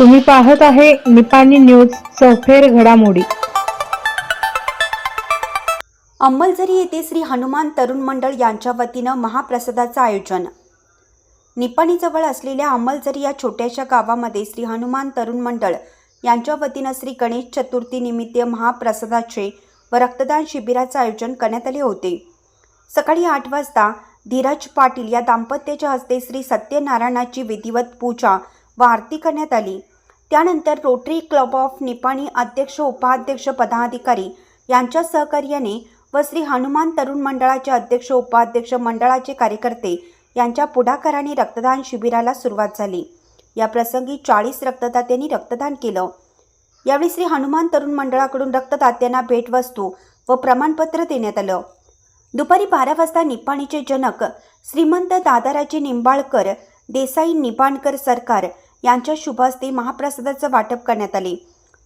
तुम्ही पाहत आहे निपाणी न्यूज चौफेर घडामोडी. अंमलझरी येथे श्री हनुमान तरुण मंडळ यांच्या वतीनं महाप्रसादाचं आयोजन. निपाणीजवळ असलेल्या अंमलझरी या छोट्याशा गावामध्ये श्री हनुमान तरुण मंडळ यांच्या वतीनं श्री गणेश चतुर्थी निमित्त महाप्रसादाचे व रक्तदान शिबिराचे आयोजन करण्यात आले होते. सकाळी आठ वाजता धीरज पाटील या दाम्पत्याच्या हस्ते श्री सत्यनारायणाची विधिवत पूजा व आरती करण्यात आली. त्यानंतर रोटरी क्लब ऑफ निपाणी अध्यक्ष उपाध्यक्ष पदाधिकारी यांच्या सहकार्याने व श्री हनुमान तरुण मंडळाचे अध्यक्ष उपाध्यक्ष मंडळाचे कार्यकर्ते यांच्या पुढाकाराने रक्तदान शिबिराला सुरुवात झाली. या प्रसंगी चाळीस रक्तदात्यांनी रक्तदान केलं. यावेळी श्री हनुमान तरुण मंडळाकडून रक्तदात्यांना भेटवस्तू व प्रमाणपत्र देण्यात आलं. दुपारी बारा वाजता निपाणीचे जनक श्रीमंत दादाराजे निंबाळकर देसाई निबाणकर सरकार यांच्या शुभहस्ते महाप्रसादाचं वाटप करण्यात आले.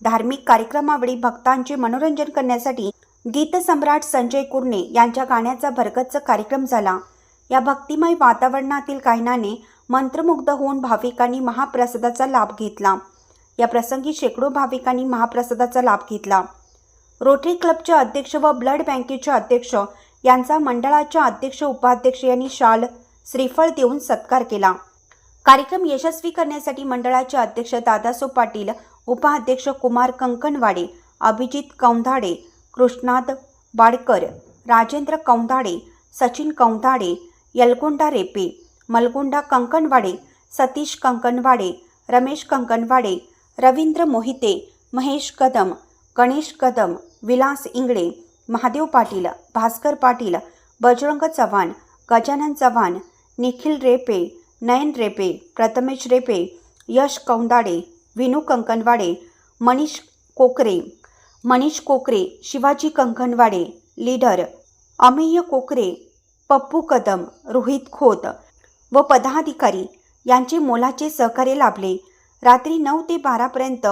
धार्मिक कार्यक्रमावेळी भक्तांचे मनोरंजन करण्यासाठी गीतसम्राट संजय कुर्णे यांच्या गाण्याचा भरगच्च कार्यक्रम झाला. या भक्तिमय वातावरणातील गायनाने मंत्रमुग्ध होऊन भाविकांनी महाप्रसादाचा लाभ घेतला. या प्रसंगी शेकडो भाविकांनी महाप्रसादाचा लाभ घेतला. रोटरी क्लबचे अध्यक्ष व ब्लड बँकेचे अध्यक्ष यांचा मंडळाच्या अध्यक्ष उपाध्यक्ष यांनी शाल श्रीफळ देऊन सत्कार केला. कार्यक्रम यशस्वी करण्यासाठी मंडळाचे अध्यक्ष दादासो पाटील उपाध्यक्ष कुमार कंकणवाडे अभिजित कौंधाडे कृष्णाद बाडकर राजेंद्र कौंधाडे सचिन कौंधाडे यलगोंडा रेपे मलगोंडा कंकणवाडे सतीश कंकणवाडे रमेश कंकणवाडे रवींद्र मोहिते महेश कदम गणेश कदम विलास इंगळे महादेव पाटील भास्कर पाटील बजरंग चव्हाण गजानन चव्हाण निखिल रेपे नयन रेपे प्रथमेश रेपे यश कौंदाडे विनू कंकणवाडे मनीष कोकरे मनीष कोकरे शिवाजी कंकणवाडे लीडर अमेय कोकरे पप्पू कदम रोहित खोत व पदाधिकारी यांचे मोलाचे सहकार्य लाभले. रात्री नऊ ते बारापर्यंत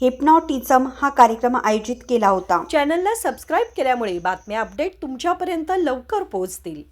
हिप्नॉटिझम हा कार्यक्रम आयोजित केला होता. चॅनलला सबस्क्राईब केल्यामुळे बातम्या अपडेट तुमच्यापर्यंत लवकर पोहोचतील.